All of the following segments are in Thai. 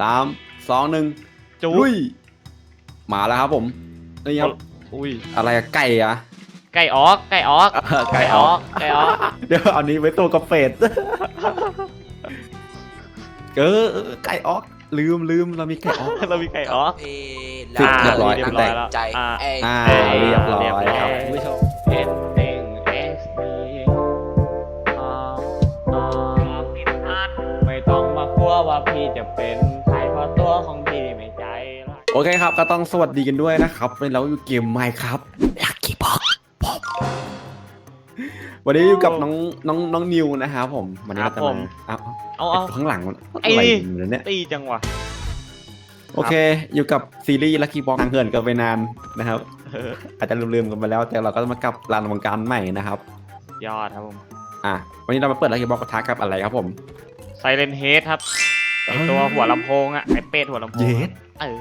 สามสองหนึ่งจูลุยมาแล้วครับผมนี่ครับอุ้ยอะไรอะไก่อะไก่ออกไก่ออกเออไก่ออกไก่ออกเดี๋ยวอันนี้ไว้ตัวกระเป็ดเออเออไก่ออกลืมลืมเรามีไก่ออกเรามีไก่ออกเอ้ยสิบเรียบร้อยเรียบแตร้อยกแล้วใจอ่าเอ้ยอ่าเอ้ยเรียบร้อยเรียบร้อยครับคุณผู้ชมเอ็นหนึ่งเอสดีอ่าอ่าผิดพลาดไม่ต้องมากลัวว่าพี่จะเป็น อเคครับ ก็ต้องสวัสดีกันด้วยนะครับวันนี้เราอยู่เกมไมค์ครับลักกี้บ็อกวันนี้อยู่กับน้องน้องน้องนิวนะครับผมวันนี้เราจะมาเอาเอาเอาเอา ข้างหลังมันไอ้ อะไรนี่อยู่เนี่ยตีจังวะโอเค อยู่กับซีรีส์ลักกี้บ็อกทางเหินกันไปนานนะครับ เอออาจจะลืมๆกันไปแล้ว แต่เราก็จะมากลับลานวงการใหม่นะครับ ยอดครับผมอะวันนี้เรามาเปิดลักกี้บ็อกกระทะกับอะไรครับผม ไซเลนเฮดครับ ไอตัวหัวลำโพงอะไอเป็ดหัวลำโพงเย็ด เออ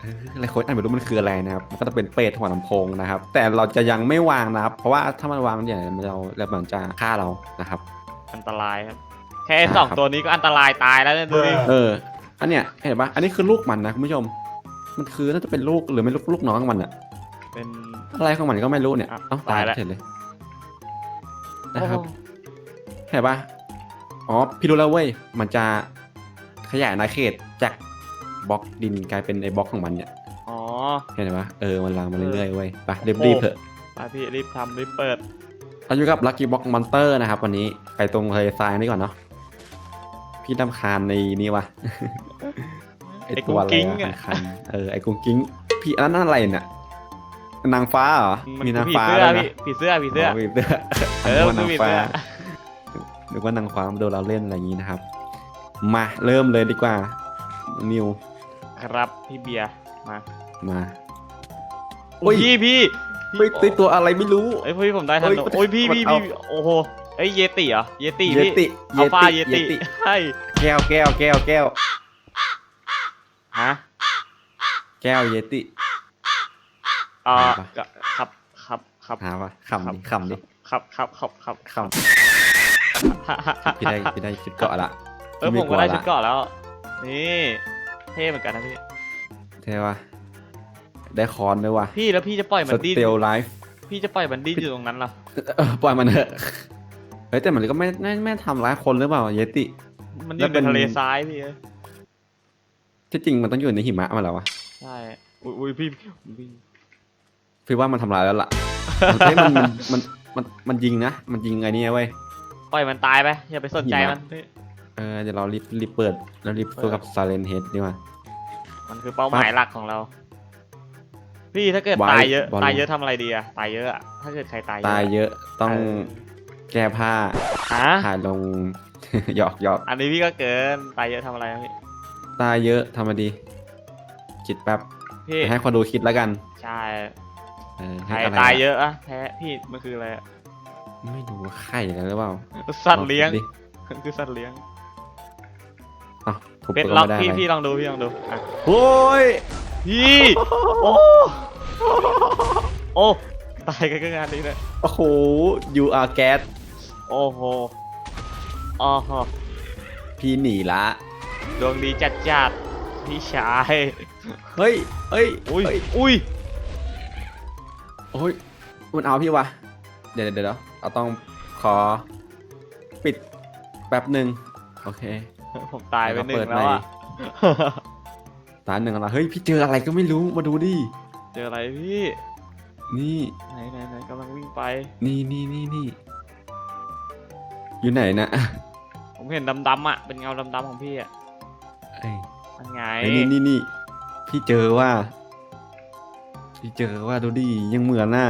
เอออะไรโค้ดอ่านไม่รู้มันคืออะไรนะครับมันก็จะเป็นเป็ดหัวลำโพงนะครับ แต่เราจะยังไม่วางนะครับ เพราะว่าถ้ามันวางเนี่ยมันจะแล้วมันจะฆ่าเรานะครับ อันตรายครับ แค่ไอ้สองครับ ตัวนี้ก็อันตรายตายแล้วเนี่ยดูดิเออ อันเนี้ยเห็นปะอันนี้คือลูกมันนะคุณผู้ชม มันคือน่าจะเป็นลูกหรือไม่ลูกลูกน้องมันอะเป็น อะไรของมันก็ไม่รู้เนี่ยอะเอ้าตายแล้ว เฉยเลยนะครับเห็นปะอ๋อ พี่รู้แล้วเว้ย มันจะ ขยายอาณาเขตจากบล็อกดินกลายเป็นไอ้บล็อกของมันเนี่ยอ๋อ เห็นปะเออมันลามมาเรื่อยๆเว้ยไปโอ้รีบๆเถอะไปพี่รีบทำรีบเปิดเราอยู่กับ Lucky Box Monster นะครับวันนี้ไปตรงทะเลทรายนี่ก่อนเนาะพี่ดำคาญในนี้วะไอไอ้ตัวอะไรกุ้งกิ้งอะอะคันๆเออไอกุ้งกิ้งพี่อันนั้นอะไรเนี่ยนางฟ้าเหรอมันมีนางผีฟ้าเสื้อด้วยนะพี่ผีเสื้อผีเสื้อมีเสื้อเออนึกว่านางผีฟ้าเสื้อนึกว่านางฟ้ามาดูเราเล่นอะไรอย่างนี้นะครับ มาเริ่มเลยดีกว่า นิว ครับพี่เบียร์มามาโอ้โอ้ยยพี่พี่ไม่ติดตัวอะไรไม่รู้เอ้ยพี่ผมได้ทันเอ้ยโอ้ยพี่มันพี่เอาพี่โอ้โหเอ้ยเยติเหรอเยติเยพี่ติอัลฟาเยเยติติใช่แก้วแก้วแก้วแก้วฮะแก้วเยติอ่าหาปะก็ครับครับครับหาปะขำดิขำดิครับครับครับครับขำพี่ได้พี่ได้ชุดเกาะละ เออพี่ผมก็ได้ลัวละชุดเกราะแล้ว นี่เท่เหมือนกันนะพี่ใช่ปะได้คอนด้วยว่ะพี่แล้วพี่จะปล่อยมัสนดิ้นเตลไลฟ์พี่จะปล่อยมันดิ้นอยู่ตรงนั้นเหรอปล่อยมันเถอะเฮ้ยแต่มันก็ไม่ไม่ไม่ทำร้ายคนหรือเปล่าเยติ มันอแล้วยู่เป็ในนทะเลทรายพี่เอ้ยที่จริงมันต้องอยู่ในหิมะมาแล้ววะใช่อุ้ยอุ้ยพี่พี่พี่ว่ามันทำร้ายแล้วล่ะเฮ้ยมันมันมันมันมันยิงนะ มันยิงไอ้นี่เว้ย ปล่อยมันตายไปอย่าไปสนใจหิมะมันพี่ เออเดี๋ยวเรารีบรีบเปิดแล้วรีบสู้กับซาเลนเฮดดีกว่า มันคือเป้าหมายหลักของเรา พี่ถ้าเกิดไว้ตายเยอะ บอล ตายเยอะทำอะไรดีอะตายเยอะอะถ้าเกิดใครตายเยอะตายเยอะต้องเออแก้ผ้าฮะถ่ายลง หยอกหยอกอันนี้พี่ก็เกินตายเยอะทำอะไรอะพี่ตายเยอะทำมาดีคิดแป๊บพี่ให้คนดูคิดแล้วกันใช่เออใครให้อะไรตายอะเยอะอะแพ้พี่มันคืออะไรอะไม่รู้ว่าไข่แล้วหรือเปล่าสัตว์เลี้ยงอาคิดดิมันคือสัตว์เลี้ยง อ้าวถูกเป็ดก็ล็อกไม่ได้พี่อะไรพี่ลองดูพี่ลองดูอะโอ้ยพี่โอ้โอ้ตายกันก็งานนี้เลยโอ้โห you are gas โอ้โหอ๋อโหพี่หนีละดวงดีจัดจัดพี่ชายเฮ้ยเฮ้ยอุ้ยเฮ้อุ้ยโอ้ยมันเอาพี่วะเดี๋ยวเดี๋ยวเดี๋ยวเราต้องขอปิดแป๊บหนึ่งโอเค ผมตายไปหนึ่เปิงดแล้วใหม่อะตาหนึ่งแล้วเฮ้ยพี่เจออะไรก็ไม่รู้มาดูดิเจออะไรพี่ นี่ไหนไหนไหนกำลังวิ่งไป นี่นี่นี่นี่อยู่ไหนนะผมเห็นดำๆอะเป็นเงาดำๆของพี่อะเอ้ยมันไงเฮ้ยนี่นี่นี่พี่เจอว่า พี่เจอว่าดูดิยังเหมือนน่ะ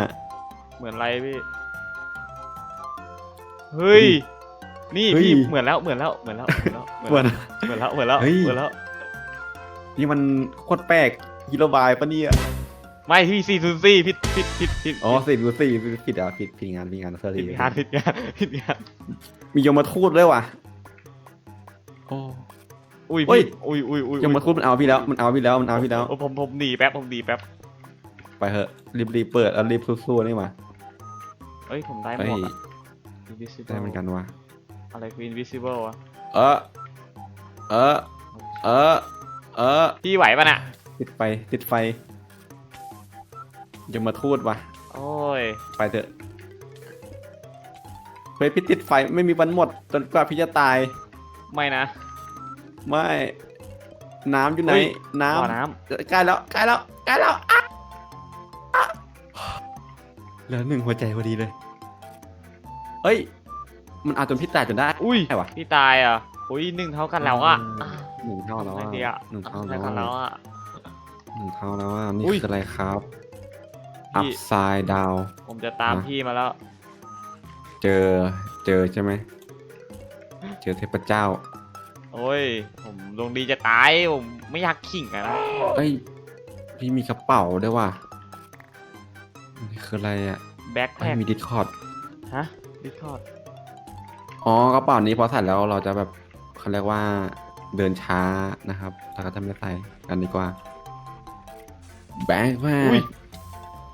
เหมือนอะไรพี่เฮ้ย นี่เฮ้ย พี่เหมือนแล้วเหมือนแล้วเหมือนแล้วเหมือนแล้วเหมือนเหมือนแล้วเหมือนแล้วเฮ้ย เหมือนแล้ว นี่มันโคตรแปลกกิโลบายปะเนี่ยไม่พี่สี่ศูนย์สี่ผิดผิดผิดผิดอ๋อสี่ดูสี่ผิดอะผิดผิดงานผิดงานเสผิรีดงานผิดงานผิดงานมียมทูตด้วยว่ะ โอ้ อุ้ยเฮ้ย พี่อุ้ยอุ้ยอุ้ยยมทูตมันเอาพี่แล้วมันเอาพี่แล้วมันเอาพี่แล้วโอ้ผมผมหนีแป๊บผมหนีแป๊บไปเถอะรีบรีบเปิดแล้วรีบสู้ๆนี่มาเอ้ยผมได้หเฮ้มยวกอะ invisible ได้เหมือนกันว่ะ อะไรคือ invisible อะเออเออเออเออพี่ไหวปะน่ะ ติดไฟติดไฟอย่ามาทูดวะโอ้ย ไปเถอะเฮ้ยพี่ติดไฟไม่มีวันหมดจนกว่าพี่จะตาย ไม่นะ ไม่ น้ำอยู่ไหน เฮ้ย น้บ่อน้ำใกล้แล้วใกล้แล้วใกล้แล้วอะอะเหลือหนึ่งหัวใจพอดีเลยเฮ้ย มันเอาจนพี่ตายจนได้ำอุ้ยใช่วะพี่ตายอะอุ้ยหนึ่งเท่ากันแล้วอะอืมหนึ่งเท่าแล้วไม่อะดีอะหนึ่งเท่าเท่าแล้วกันแล้วอะอะหนึ่งเท่าแล้วอะนี่อุ้ยคืออะไรครับพี่ upside down ผมจะตามอะพี่มาแล้วเจอเจอใช่ไหมเจอเทพเจ้า โอ้ย ผมดวงดีจะตายผมไม่อยากขิงอะนะเอ้ยพี่มีกระเป๋าด้วยว่ะนี่คืออะไรอะแบ็คแพ็ไม่คมีดิสคอร์ดฮะดิคอร์ด อ๋อกระเป๋านี้พอใส่แล้วเราจะแบบเขาเรียกว่าเดินช้านะครับเราก็จะไม่ใส่กันดีกว่าแบงค์แม่อุ้ย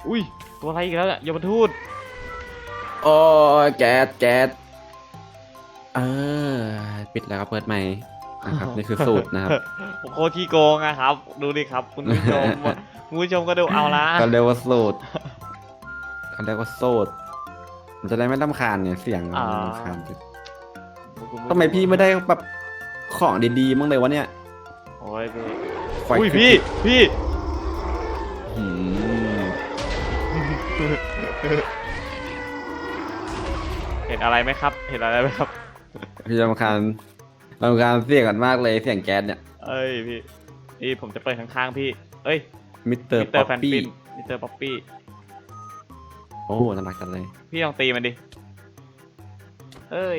อุ้ยตัวอะไรอีกแล้วเนี่ยยมทูตโอ้ยแก๊สแก๊สเออปิดแล้วก็เปิดใหม่นะครับนี่คือสูตรนะครับผมโคตรขี้โกงอะครับ ดูดิครับ คุณผู้ชมคุณผู้ชมก็ดูเอาละเขาเรียกว่าสูตรเขาเรียกว่าสูตรมันจะได้ไม่ลำคาญเนี่ยเสียงมันรำคาญ จังทำไมพี่ไม่ได้แบบของดีๆมั้างเลยวะเนี่ยโอ้ยพี่ไฟอุ้ยคือพี่ พี่หืมเห็นอะไรไหมครับ เห็นอะไรไหมครับ พี่รำคาญรำคาญเสียงกันมากเลยเสียงแก๊สเนี่ย เอ้ยพี่พี่ผมจะเปิดข้างๆพี่ เอ้ยมิสเตอร์มิสเตอป๊อร์ปแฟนปี้ ปินมิสเตอร์ป๊อปปี้ โอ้น่ารักจังเลย พี่ลองตีมันดิ เอ้ย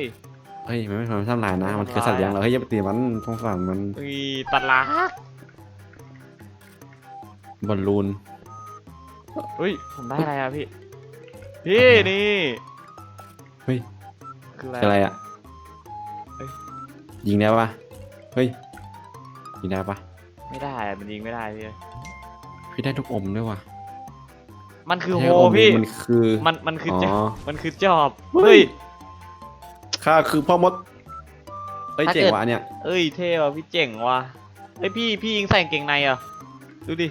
เฮ้ยมันไม่ทำทำลายนะ มันคือสัตว์เลี้ยงเราเฮ้ยอย่าไปตีมันสงสารมันอุ้ยตัดลักบอลลูนอุ้ยผมได้อะไรอะพี่ พี่นี่เฮ้ยคืออะไรคืออะไรอะเอ้ยยิงได้ปะเฮ้ยยิงได้ปะไม่ได้อะมันยิงไม่ได้พี่พี่ได้ลูกอมด้วยว่ะมันคือโฮไม่ใช่ลูกมพี่ มันคือมันมันคืออ๋จออมันคือจอบเฮ้เฮ้ยย ข้าคือพ่อมดเฮ้ยถ้าเจ๋งเกิดว่ะอันเนี่ยเอ้ยเท่ว่ะพี่เจ๋งว่ะเฮ้ยพี่พี่ยิงใส่กางเกงในอะดูดิ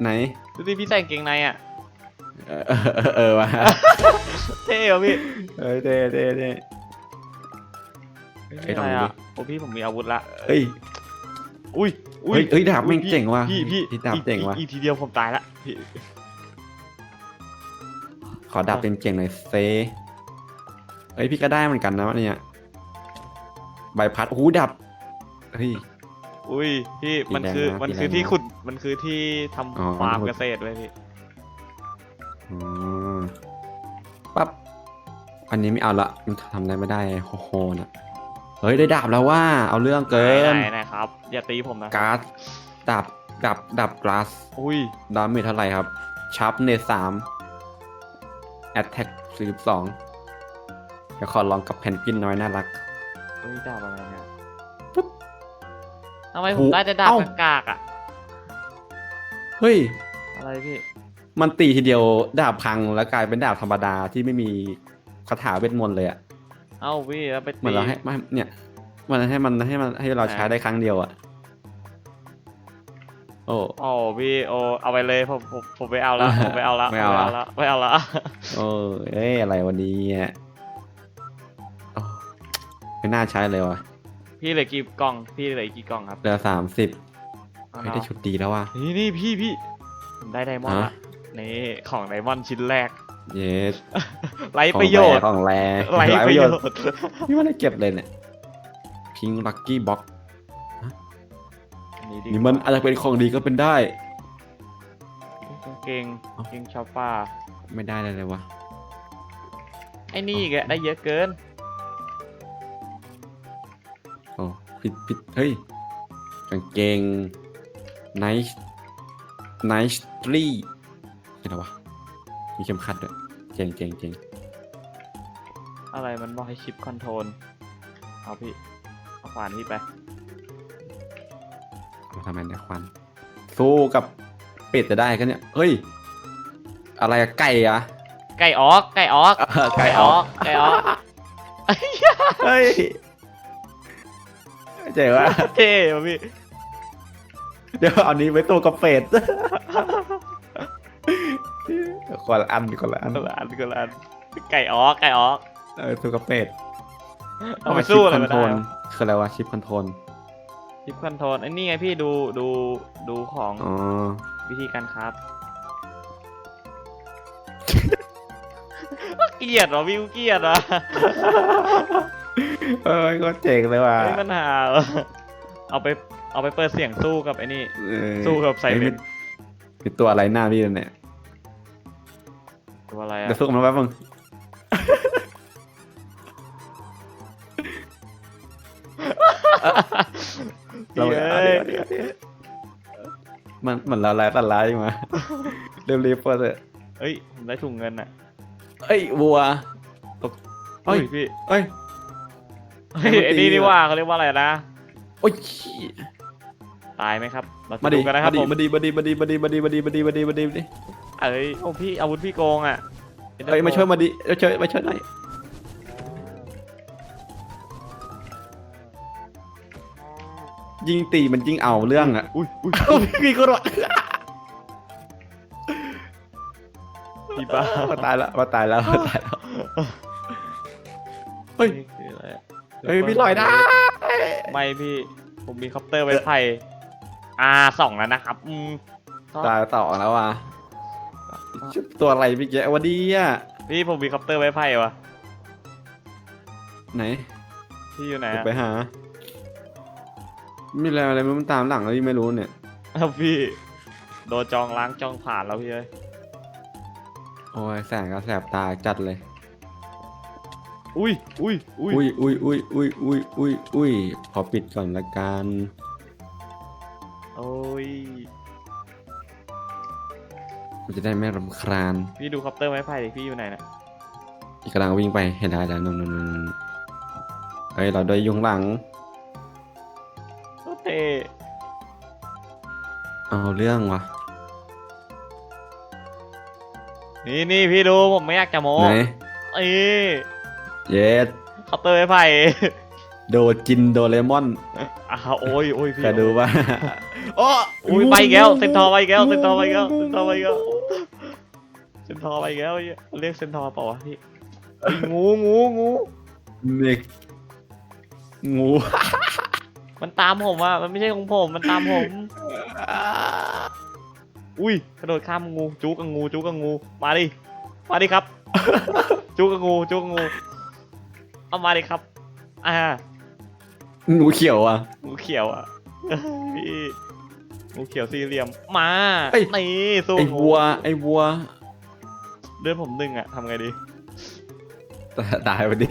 ไหน ดูดิพี่ใส่กางเกงในอะเออเออเออเออว่ะเท่ว่ะพี่เอ้ยเท่เท่เท่ เอ้ยลองดูดิะไรอะโอ้พี่ผมมีอาวุธละเฮ้ย อุ้ยเฮ้ยเฮ้ยดาบแม่งพี่เจ๋งว่ะพี่พี่พี่ดาบอีกเจ๋งว่ะอีกอีกทีเดียวผมตายละพี่ขอดาบเจ๋งๆหน่อยเซ เฮ้ยพี่ก็ได้เหมือนกันนะเนี่ยใบพัดโอ้โหดับเฮ้ย อุ้ยพี่ตีมันแรงคือนะมันตีคือแรงที่นะขุดมันคือที่ทำอ๋อฟาร์มขุดเกษตรเลยพี่อ๋อปั๊บอันนี้ไม่เอาละมันทำอะไรไม่ได้โฮโฮนะเฮ้ยได้ดาบแล้วว่า เอาเรื่องเกินไหนไหนครับ อย่าตีผมนะการ์ดดาบดาบดาบกลาสอุ้ยดาเมจเท่าไหร่ครับชาร์ปเนสามแอตแทกสี่สิบสอง เดี๋ยวขอลองกับแผ่นปิ้นน้อยน่ารักอุ้ยดาบอะไรเนี่ยปุ๊บทำไมโอ้ผมโหได้แต่ดาบเอ้า กากๆอะ เฮ้ย อะไรพี่มันตีทีเดียวดาบพังแล้วกลายเป็นดาบธรรมดาที่ไม่มีคาถาเวทมนต์เลยอะเอ้าพี่แล้วไปเหมือนตีเราให้ไม่เนี่ย มันให้มันให้มันให้เราใช้ได้ครั้งเดียวอะโอ้ โอ้พี่โอเอาไปเลยผมผมผมไปเอาละผมไปเอาละไม่เอาผอะละไม่เอาละโอ้เอ้ยอะไรวันนี้อะโอ้ไม่ น่าใช้เลยวะพี่เหลือกี่กล่องพี่เหลืออีกกี่กล่องครับเหลือสามสิบเอาไม่ได้เนาะชุดดีแล้วว่ะ นี่นี่พี่พี่ผมได้ไดมอนด์ฮะ ละนี่ของไดมอนด์ชิ้นแรก เยสไร้ประโยชน์ของแรไร้ประโยชน์พี่ไม่ได้เก็บเลยเนี่ยพิงลักกี้บ็อกอันนี้ดีนี่มันอาจจะเป็นของดีก็เป็นได้ กางเกงเอ้ากางเกงชาวป่าไม่ได้เลยเลยวะไอ้นี่อีกอะได้เยอะเกิน ผิดผิดเฮ้ยกางเกงไนท์ไนท์ทรีอะไรวะมีเข็มขัดด้วยเจ๋งเจ๋งเจ๋งอะไรมันบอกให้ชิปคอนโทรลเอาพี่เอาขวานพี่ไปเอามาทำไมในควัน สู้กับเป็ดจะได้กันเนี่ยเฮ้ย อะไรอะไก่อะไก่ออกไก่ออกเออไก่ออกไก่ออก เฮ้ย เจ๋งวะเท่ว่ะพี่ เดี๋ยวเอานี้ไว้ตัวกระเฟดคนละอันคนละอันคนละอันคนละอันไก่ออกไก่ออกเออตัวกระเฟดเอาไปสู้อะไรคอนไม่โทรได้ลคืออะไรวะชิปคอนโทรลชิปคอนโทรลไอ้นี่ไงพี่ดูดูดูของอ๋อวิธีการครับเกลียดเหรอวิวเกลียดเหรอ เอ้ยก็เจ๋งเลยว่ะ ไม่มันหาเอาไปเอาไปเปิดเสียงสู้กับไอ้นี่ เออสู้กับไซเรนอ้ยมีมีตัวอะไรหน้าพี่เนี่ยตัวอะไรอะเดี๋ยวสู้กับมันแป๊บนึงเราเฮ้เอายเดี๋ยวเดี๋ยวเดี๋ยวมันมันละลายละลายมาเร็วๆเปิดเถอะเฮ้ยผมได้ถุงเงินอะเอ้ยวัวตกเฮ้เอ้ยยพี่เอ้ย เฮ้ยไอ้นี่นี่ว่าเขาเรียกว่าอะไรนะ โอ้ยตายไหมครับเราจะมาดิดูกันนะครับผมมาดิมาดิมาดิมาดิมาดิมาดิมาดิมาดิมาดิมาดิเอ้ยโอ้พี่อาวุธพี่โกงอะเอ้ยมาช่วยมาดิมาช่วยมาช่วยหน่อยยิงตีมันยิงเอาเรื่องอะอุ้ยอุ้ยเอ้าพี่ก็รอดพี่บ้ามาตายแล้วมาตายแล้วมาตายแล้วเฮ้ย เฮ้ยพี่ลอยได้ไม่พี่ผมมีคอปเตอร์ไม้ไผ่อาสองแล้วนะครับอืมก็ตายต่อแล้วว่ะชุบตัวอะไรพี่แกวันดีอะพี่ผมมีคอปเตอร์ไม้ไผ่วะไหนพี่อยู่ไหนเดี๋ยวอะไปหามีอะไรอะไรมันตามหลังแล้วที่ไม่รู้เนี่ยอ้าวพี่โดนจองล้างจองผ่านแล้วพี่เอ้ยโอ้ยแสงก็แสบตาจัดเลย อุ้ยอุ้ยอุ้ยอุ้ยอุ้ยอุ้ยอุ้ยอุ้ยอุ้ยอุ้ยขอปิดก่อนละกันโอ้ยมันจะได้ไม่รำคาญพี่ดูคอปเตอร์ไม้ไผ่ดิพี่อยู่ไหนนะอีกกำลังวิ่งไปเห็นได้แล้วนู่นนู่นนู่นเฮ้ยเราโดยยุงหลังโอเคเอาเรื่องวะนี่นี่พี่ดูผมไม่อยากจะโม้ไหนเอ้ย เย็ดคอปเตอร์ไม้ไผ่โดจินโดเรมอนอ้าวโอ้ยโอ้ยพี่เคยดูป่ะโอ้อุ้ยไปอีกแล้วเซนทอร์ไปอีกแล้วเซนทอร์ไปอีกแล้วเซนทอร์ไปอีกแล้วเซนทอร์ไปอีกแล้วเหี้ยเรียกเซนทอร์เปล่าวะพี่เฮ้ยงูงูงูเด็กงูมันตามผมอะมันไม่ใช่ของผม มันตามผม อุ้ยกระโดดข้ามงูจูกับงูจูกับงู มาดิ มาดิครับจูกับงูจูกับงู เอามาดิครับ อ่างูเขียวอะงูเขียวอะพี่งูเขียวสี่เหลี่ยม มาเอ้ย นี่สู้ไอ้งูวัว ไอ้วัวเดือนผมหนึ่งอะทำไงดี ตายไปดิ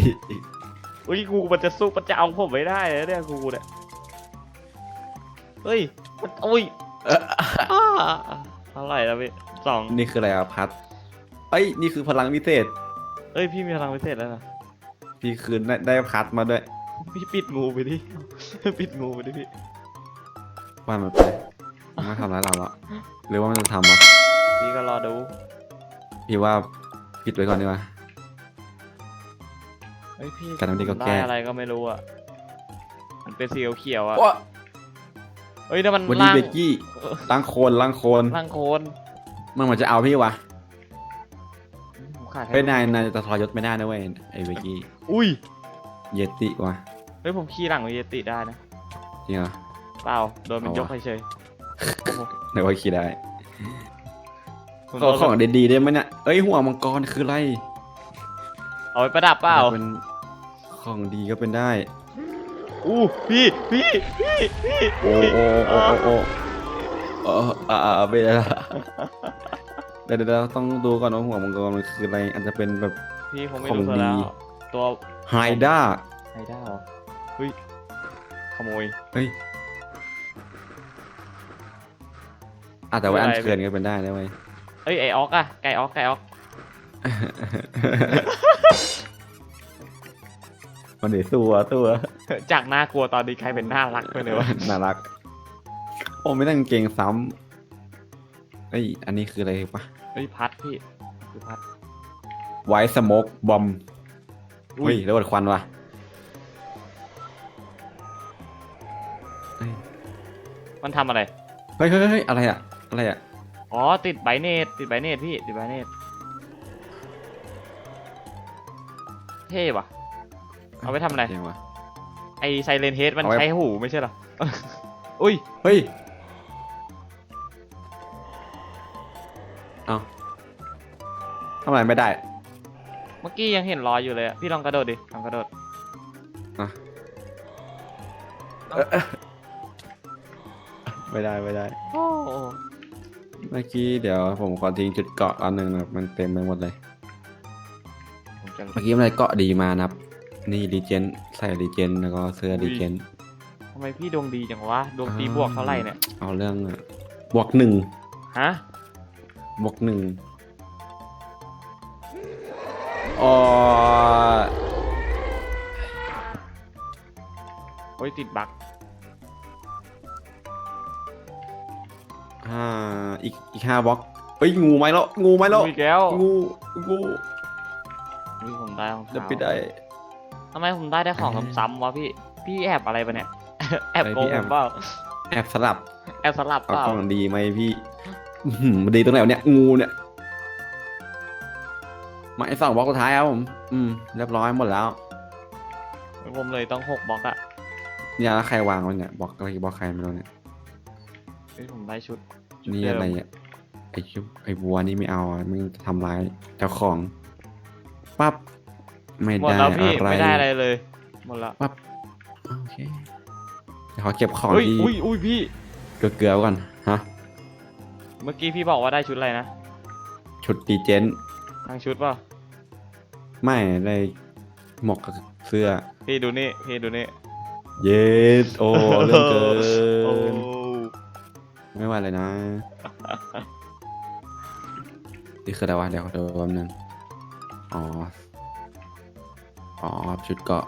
อุ้ยงูมันจะสู้มันจะเอาผมไม่ได้เลยเนี่ยงูเนี่ยเฮ้ยมันอุ้ยเอ่ออ้าเท่าไหร่แล้วพี่สองนี่คืออะไรอะพัดเอ้ย นี่คือพลังพิเศษ เอ้ยพี่มีพลังพิเศษแล้วนะ พี่คืนได้ได้พัดมาด้วย พี่ปิดงูไปดิ ปิดงูไปดิพี่ว่ามันไปมันไม่ทำร้ายเราอะหรือว่ามันจะทำวะพี่ก็รอดูพี่ว่าปิดไว้ก่อนดีกว่า เฮ้ยพี่การทำดีก็ได้แก้อะไรก็ไม่รู้อะมันเป็นสีเขียวๆอะว้าเฮ้ยนั่นมันวันนี้ล่างเบกกี้เออล้างโคลนล้างโคลนล่างโคนมันเหมือนจะเอาพี่วะผม ขาดแค่เฮ้ยนายนายจะทรยศไม่ได้นะเว้ยไอ้เบกกี้อุ้ย เยติวะเฮ้ยผมขี่หลังวิเยติได้นะ จริงเหรอ เปล่า โดนมันเอายวะกเฉยๆโอ้โหไหนว่าขี่ได้ผมขอโดนของดีๆได้ไหมเนี่ยเอ้ยหัวมังกรคืออะไรเอาไปประดับเปล่า เป็นของดีก็เป็นได้ อู้ พี่ พี่ พี่ พี่ โอ้โอ้โอ้โอ้โอ้เอออ่าไปแล้วเดี๋ ยวเดี๋ยวเดี๋ยวต้องดูก่อนว่าหัวมังกรมันคืออะไรอาจจะเป็นแบบ พี่ผมไม่ของรู้ซะแล้วดีตัวไฮด้าไฮด้าเหรอเฮ้ยขโมย เฮ้ยอาจจะไว้อันคืออะไรเชิญก็เป็นได้นะเว้ย เอ้ยไอออกอะไก่ออกไก่ออกมันเดี๋ยวตัวตัวจากน่ากลัวตอนนี้ใครเป็นน่ารักไปเลยวะน่ารัก โอ้ไม่ต้องเกงซ้ำเอ้ยอันนี้คืออะไรปะ เฮ้ยพัดพี่คือพัดไวสโมกบอมอุ้เฮ้ยยระเบิดควันว่ะเฮ้ยมันทำอะไรมฮ้ยเฮ้ยเฮ้ยอะไรอะอะไรอะอ๋อติดไบเนตติดไบเนตพี่ติดไบเนตเท่ว่ะ เอาไปทำอะไร เจ๋งวะไอไซเลนเฮดมันเอาไว้ ใช้หูไม่ใช่เหรอ อุ้ย เฮ้ย ทำอะไรไม่ได้ เมื่อกี้ยังเห็นรอยอยู่เลยอะพี่ลองกระโดดดิ ลองกระโดดอะ เอ้าไม่ได้ไม่ได้ โอ้โหเมื่อกี้เดี๋ยวผมขอทิ้งจุดเกาะอันหนึ่งนะครับมันเต็มไปหมดเลย ผมจะเมื่อกี้มันได้เกาะดีมานะครับ นี่ดีเจนใส่ดีเจนแล้วก็เสื้อดีเจนทำไมพี่ดวงดีจังวะ ดวงตีบวกเท่าไหร่เนี่ย เอาเรื่องอะบวกหนึ่งฮะ บวกหนึ่ง อ๋อโอ้ยติดบั๊กห้าอีกอีกห้าบล็อกเฮ้ยงูไหมแล้วงูไหมแล้วอีกแล้วงูงูอุ้ยผมได้ของจะเขาไปได้ทำไมผมได้ได้ของเอ้ยซ้ำๆวะพี่ พี่แอบอะไรปะเนี่ย แอบเอ้ยโกพี่งแอผบมเปล่า แอบสลับ แอบสลับเอาเปล่ากล้องดีไหมพี่อื้อหือมันดีตรงไหนวะเนี่ยงูเนี่ย มาไอ้สองบล็อกสุดท้ายครับผม อืม เรียบร้อยหมดแล้ว ผมเลยต้องหกบล็อกอะเนี่ยแล้วใครวางไว้เนี่ยบล็อกอะไรบล็อกใครไม่รู้เนี่ย เฮ้ยผมได้ชุดชุดนี่เดิมอะไรอะไอ้ชุบไอ้วัวนี่ไม่เอาอะมึงทำร้ายเจ้าของปั๊บไม่หมดได้แล้วพี่อะไรไม่ได้อะไรเลย หมดแล้วโอเคเดี๋ยวขอเก็บของเฮ้ยที่อุ้ยอุ้ยพี่ เกลือๆไว้ก่อนฮะเมื่อกี้พี่บอกว่าได้ชุดอะไรนะ ชุดดีเจนทางชุดเปล่า ไม่ได้หมวกกับเสื้อ พี่ดูนี่ พี่ดูนี่เยสโอ้เรื่องเกิโอ้น ไม่ว่าเลยนะ นี่คืออะไรวะเดี๋ยวขอดูแป๊บนึงอ๋อ อ๋อชุดเกาะ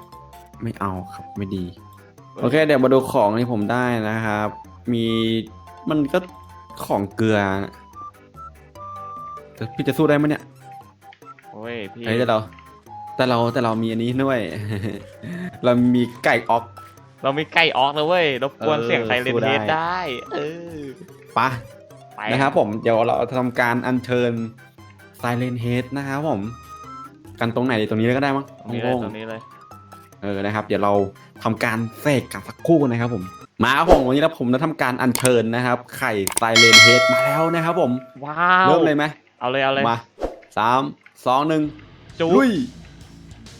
ไม่เอาครับไม่ดี โอเค เดี๋ยวมาดูของที่ผมได้นะครับ มีมันก็ของเกลือนะแต่พี่จะสู้ได้ไหมเนี่ยโอ้ยพี่เฮ้ยแต่เรา แต่เราแต่เรามีอันนี้ด้วย เรามีไก่ออกเรามีไก่ออกแล้วเว้ยรบกวนเออเสียงไซเรนสู้ได้เฮดได้ เออปะไปนะครับผมเดี๋ยวเราจะทำการอัญเชิญ Silent Head นะครับผม กันตรงไหนดีตรงนี้เลยก็ได้มั้งตรงนี้เลยโล่งตรงนี้เลยๆเออนะครับ เดี๋ยวเราทำการเสกกันสักครู่นะครับผม มาครับผมวันนี้แล้วผมจะทำการอัญเชิญนะครับ ไข่ Silent Head มาแล้วนะครับผมว้าวเริ่มเลยไหมเอาเลยเอาเลยมาสามสองหนึ่งจุ๊ลุย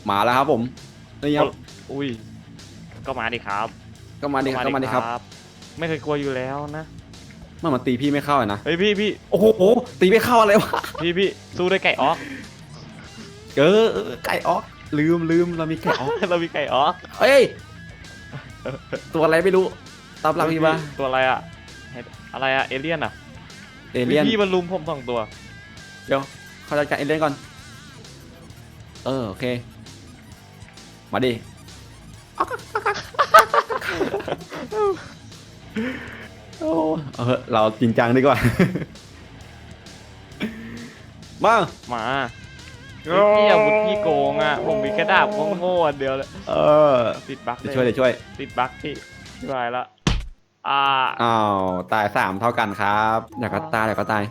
มาแล้วครับผมนี่ครับอุ้ย ก็มาดิครับ ก็มาดิครับก็มาดิครับ ไม่เคยกลัวอยู่แล้วนะมันมาตีพี่ไม่เข้าอะนะเฮ้ยพี่พี่โอ้โหตีไม่เข้าอะไรวะพี่พี่สู้ด้วยไก่ออกเออเออไก่ออกลืมลืมเรามีไก่ออกเรามีไก่ออกเอ้ยตัวอะไรไม่รู้ตามหลังพี่มาตัวอะไรอะเห็นอะไรอะเอเลี่ยนอะเอเลี่ยนพี่มันลุมผมสองตัว เดี๋ยวเขาจัดการเอเลี่ยนก่อน เออโอเค มาดิโอ้เออเราจริงจังดีกว่า มามาเฮ้ยพี่อาวุธพี่โกงอะผมมีแค่ดาบโง่ๆอันเดียวเลยเออติดบั๊กเดี๋ยวช่วยเดี๋ยวช่วย ติดบั๊กพี่ช่วยละอ่าอ้าวตายสามเท่ากันครับอยากก็ตายอยากก็ตาย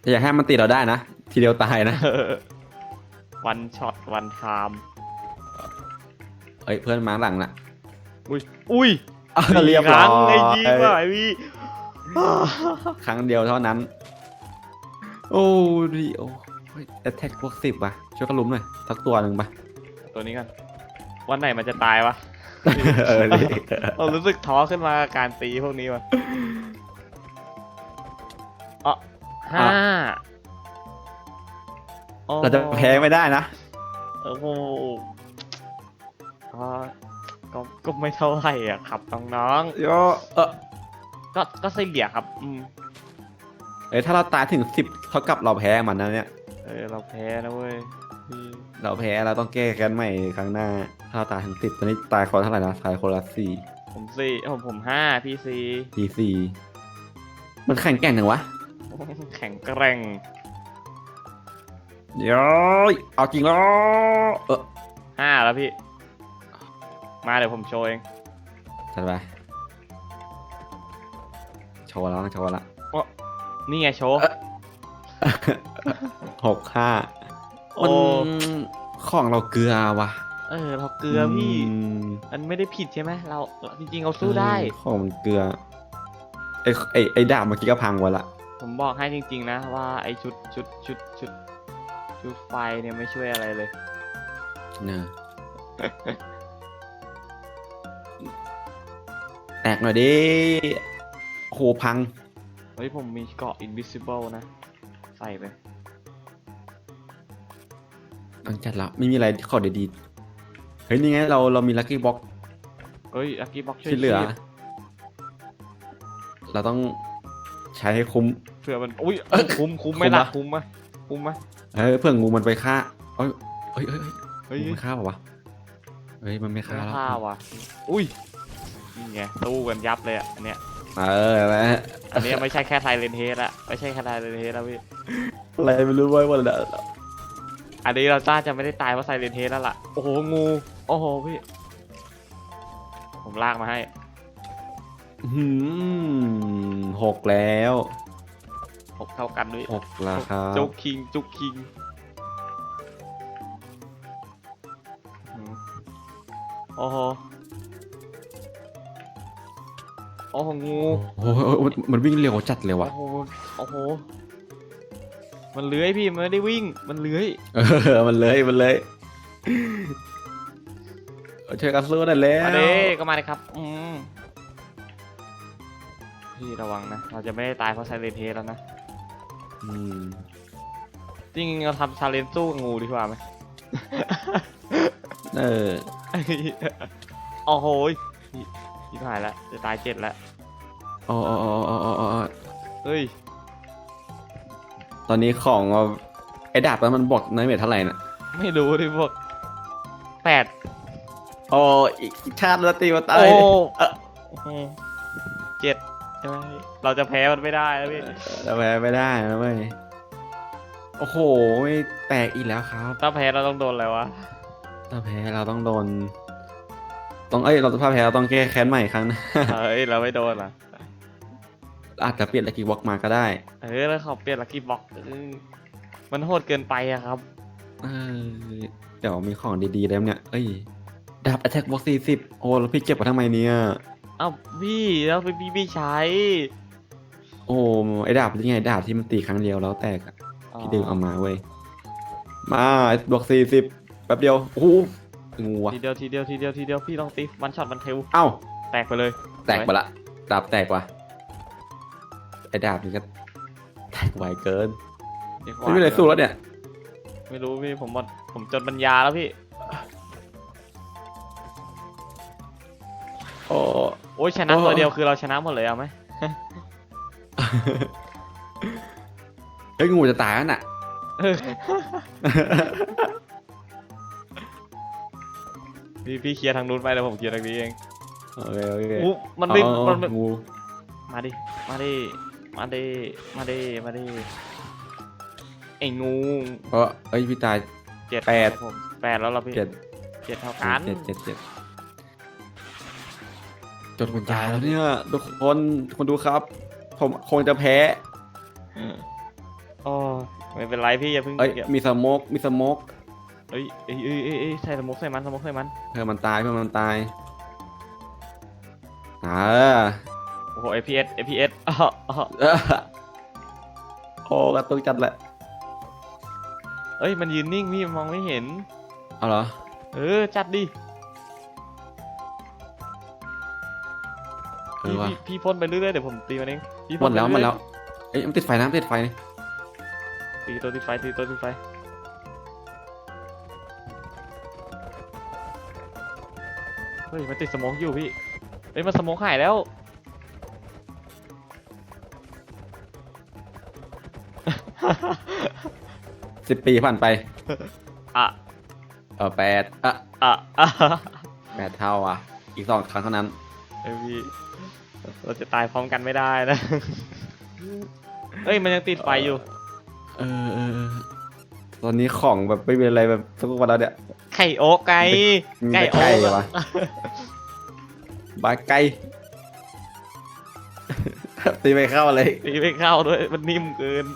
แต่อย่าให้มันตีเราได้นะ ทีเดียวตายนะ วันช็อตวันไทม์ เอ้ยเพื่อนมาข้างหลังน่ะอุ้ยอุ้ยอะเรียบร้อยคงไอ้ยี่ว่าไอ้พี่ครั้งเดียวเท่านั้น โอ้ดีโอ้แอตแทกพวกสิบว่ะช่วยกันลุมหน่อยสักตัวหนึ่งปะตัวนี้กันวันไหนมันจะตายวะเออเลยเรารู้สึกท้อขึ้นมากับการตีพวกนี้วะอ๋อห้าโอ้เราจะแพ้ไม่ได้นะ โอ้โห ก็ก็ก็ไม่เท่าไหร่อะครับน้องโยเออๆก็ก็เสียครับอืมเอ้ยถ้าเราตายถึงสิบเท่ากับเราแพ้มันนะเนี่ย เออเราแพ้นะเว้ยพี่เราแพ้เราต้องแก้แค้นใหม่ครั้งหน้า ถ้าเราตายถึงสิบตอนนี้ตายคนเท่าไหร่นะตายคนละสี่ผมสี่ผมผมห้าพี่สี่ทีสี่มันแข่งแกร่งจังวะแข็งแกร่งเดี๋ยวเอาจริงแล้วเออห้าแล้วพี่ มาเดี๋ยวผมโชว์เองจัดไปโชว์แล้วโชว์แล้วนี่ไงโชว์หกห้าโอ้มันของเราเกลือว่ะเออเราเกลือพี่มมันไม่ได้ผิดใช่ไหมเราจริงๆเราสู้ได้เออของมันเกลือไอ้ไอ้ไอ้ดาบเมื่อกี้ก็พังไว้ละผมบอกให้จริง ๆ นะว่าไอชุดชุดชุดชุดชุดไฟเนี่ยไม่ช่วยอะไรเลยเนอะ แตกหน่อยดิโหพัง เฮ้ยผมมีเกราะ invisible นะ ใส่ไป ต้องจัดละไม่มีอะไรที่ขอดีๆเฮ้ยนี่ไงเราเรามีลัคกี้บ็อกเฮ้ยลักกี้บ็อกช่วยที่เหลือ ชีพเราต้องใช้ให้คุ้ม เผื่อมัน อุ้ยเอ้ยคุ้มคุ้มไหมคุ้มล่ะปะคุ้มไหมคุ้มไหมเฮ้ยเพื่องูมันไปฆ่าเอ้ยเฮ้ยเฮ้ยเฮ้ยเฮ้ยงูมันฆ่าเปล่าวะเฮ้ยมันไม่ฆ่าไม่แล้วฆ่าว่ะ อุ้ย นี่ไงตู้กันยับเลยอะอันเนี้ยเออแล้วอันเนี้ยไม่ใช่แค่ไซเลนเฮดละไม่ใช่แค่ไซเลนเฮดแล้วพี่อะไรไม่รู้ไว้ยว่าอะไรอันนี้เราจ้าจะไม่ได้ตายเพราะไซเลนเฮดแล้วล่ะโอ้โหงูโอ้โหพี่ ผมลากมาให้หืมหกแล้วหกเท่ากันด้วยหกแล้วครับจุกคิงจุกคิงอืมโอ้โห โอ้โหงูโอ้โหมันมันวิ่งเร็วจัดเลยโอ้ว่ะโหโอ้โห มันเลื้อยพี่มันไม่ได้วิ่ง มันเลื้อย เออ มันเลย มันเลยเอาช่วยกันสู้หน่อยแล้ว มาเด้ก็มาเลยครับ อืมพี่ระวังนะ เราจะไม่ได้ตายเพราะไซเลนเฮดแล้วนะ อืมจริงๆเราทำชาเลนสู้กับงูดีกว่าไหม เออ โอ้โห ยพี่พี่ผ่านแล้วจะตายเจ็ดแล้วอ๋ออ๋ออ๋ออ๋ออ๋ออ๋อเฮ้ยตอนนี้ของเอาไอ้ดาบนั้นมันบอกน้อยเมทเท่าไหร่น่ะไม่รู้ดิพวกแปดโอ้อีกอีกชาติละตีมาตาโอ้ยเอออืมเจ็ดใช่ไหมเราจะแพ้มันไม่ได้แล้วพี่เราแพ้ไม่ได้นะเว้ยโอ้โหไม่แตกอีกแล้วครับ ถ้าแพ้เราต้องโดนอะไรวะ ถ้าแพ้เราต้องโดน ต้องเอ้ยเราถ้าแพ้เราต้องแก้แค้นใหม่อีกครั้งนะเฮ้ยเราไม่โดนอะอาจจะเปลี่ยนตะกี้วอกมาก็ได้ เออแล้วเขาเปลี่ยนลักกี้บ็อกมันโหดเกินไปอะครับเออเดี๋ยวมีของดีๆแล้วเนี่ย เอ้ยดาบ attack box สี่สิบโอ้แล้วพี่เก็บมาทำไมเนี่ยเอ้าพี่แล้วพี่พี่ใช้ โอ้ไอ้ดาบยังไงดาบที่มันตีครั้งเดียวแล้วแตกอะพี่ดึงเอามาเว้ยมาบวกสี่สิบแป๊บเดียวโอ้โห งูวะทีเดียวทีเดียวทีเดียวทีเดียวพี่ลองตีวันช็อตมันเทลเอ้าแตกไปเลย แตกไปละดาบแตกว่ะไอ้ดาบนี่ก็แตกไวเกินเดี๋ยวไม่มีอะไรสู้แล้วเนี่ย ไม่รู้พี่ผมหมดผมจนปัญญาแล้วพี่โอ้โอ้ยชนะโอ้ตัวเดียวคือเราชนะหมดเลยเอาไหมเฮ้ยงูจะตายแล้วน่ะเออ พี่พี่เคลียร์ทางนู้นไปแล้วผมเคลียร์ทางนี้เองโอเคโอเคอู้มันไม่อ๋อมันไม่งูมาดิมาดิมาดิมาดิมาดิไอ้งูเพราะเอ้ยพี่ตาย เจ็ดแปด ครับผมแปดแล้วเราพี่เจ็ดเจ็ดเท่ากัน เจ็ดเจ็ดเจ็ดจดบรรยายแล้วเนี่ยทุกคนคนดูครับ ผมคงจะแพ้โอ้ไม่เป็นไรพี่อย่าเพิ่งเอ้ยอย่ามีสโมกมีสโมก เอ้ยเอ้ยเอ้ยเอ้ยเอ้ยใส่สมกใส่มันสมกใส่มันเพื่อมันตายเพื่อมันตายอ่าโอ้โห FPS FPS อ้ออ้อเออโอ้กระตุกจัดแหละเอ้ยมันยืนนิ่งพี่มองไม่เห็น เอาเหรอเออจัดดิเอพี่อว่ะพี่พี่พ่นไปเรื่อยๆเดี๋ยวผมตีมันเองพี่หมพ่นดแล้วไปหมดเรื่แล้อวยเอ้ยมันติดไฟนะมันติดไฟนี่ๆตีตัวติดไฟตีตัวติดไฟ เฮ้ยมันติดสโมกอยู่พี่ เฮ้ยมันสโมกหายแล้ว สิบปีผ่านไป อะ เออแปดอะอะอะแปดเท่าอะ อีกสองครั้งเท่านั้นเอ้ยพี่เราจะตายพร้อมกันไม่ได้นะเอ้ยมันยังติดไฟอยู่ เออเออเออตอนนี้ของแบบไม่เป็นอะไรแบบทุกวันแล้วเนี่ย ไข่โอ๊กไก่มีไก่แต่โอ๊ไก่กวะบาไก่ตีไม่เข้าเลยตีไม่เข้าด้วย มันนิ่มเกิน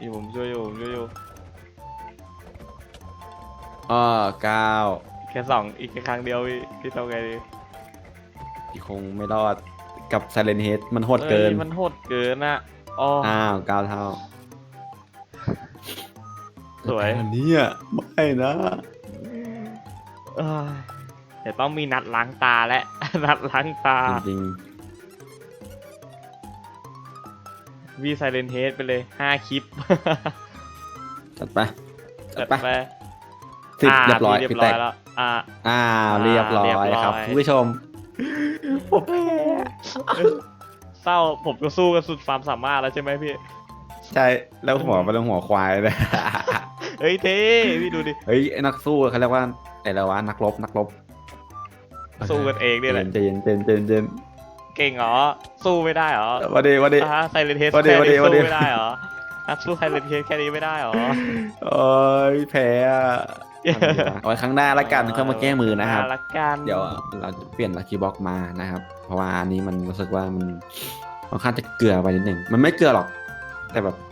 นี่ผมช่วยอยู่ผมช่วยอยู่อ้อเก้าแค่สองอีกแค่ครั้งเดียวพี่พี่ทำไงดีที่คงไม่รอดกับไซเลนเฮดมันโหดเกินอ้ยมันโหดเกินอะอ๋ออ้าวเก้าเท่า สวย อันนี้อะไม่นะ เอ้ยเดี๋ยวต้องมีนัดล้างตาและ นัดล้างตา จริงวีไซเลนเฮดไปเลยห้าคลิปๆจัดไปจัจัดดไปไปสิบาเรียบร้อยพี่พี่เรีแตยบกร้อยแล้วอ่า อ้าวเรียบร้อเรียบร้ยอยครับคุณผู้ชม ผมแพ้เศร้าผมก็สู้กันสุดความสามารถแล้วใช่ไหมพี่ ใช่ แล้วหัวเป็นหัวควายเลย เฮ้ยเท่พี่ดูดิเฮ้ยไอ้นักสู้เขาเรียกว่าอะไรวะนักรบนักรบสู้กันเองนี่แหละเจนเจนเจนเจนเก่งเหรอสู้ไม่ได้เหรอวันดีวันดีอ่าไซเลนเฮดวันดีแค่นี้วันดีสู้ไม่ได้เหรอนักสู้ไซเลนเฮดแค่นี้ไม่ได้เหรอโอ้ยแพ้อะเอาไว้ครั้งหน้าละกันเข้ามาแก้มือนะครับละกันเดี๋ยวเราจะเปลี่ยนลัคกี้บ็อกมานะครับ เพราะว่าอันนี้มันรู้สึกว่ามันค่อนข้างจะเกลือไปนิดหนึ่งมันไม่เกลือหรอก แต่แบบมัน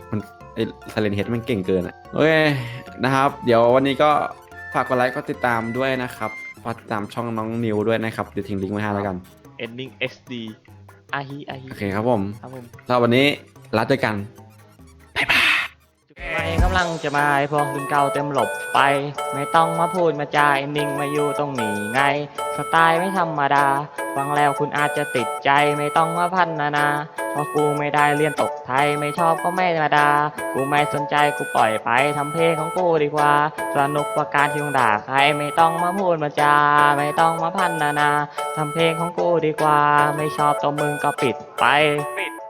ไอ้ซาเลนเฮดมันเก่งเกินอะโอเคนะครับ เดี๋ยววันนี้ก็ฝากกดไลค์ก็ติดตามด้วยนะครับฝากติดตามช่องน้องนิวด้วยนะครับ เดี๋ยวทิ้งลิงก์ไว้ให้แล้วกัน ending SD อาฮิอาฮิโอเคครับผมครับผมสำหรับวันนี้ลาเจอกันไม่กำลังจะมาไอ้พวกคุณเก่าเต็มหลบไป ไม่ต้องมาพูดมาจาไอ้นิ่งมาอยู่ตรงนี้ไง สไตล์ไม่ธรรมดาฟังแล้วคุณอาจจะติดใจไม่ต้องมาพันนานา เพราะกูไม่ได้เรียนตกไทยไม่ชอบก็ไม่ธรรมดา กูไม่สนใจกูปล่อยไปทำเพลงของกูดีกว่า สนุกกว่าการที่มึงด่าใครไม่ต้องมาพูดมาจา ไม่ต้องมาพันนานาทำเพลงของกูดีกว่า ไม่ชอบตัวมึงก็ปิดไปปิด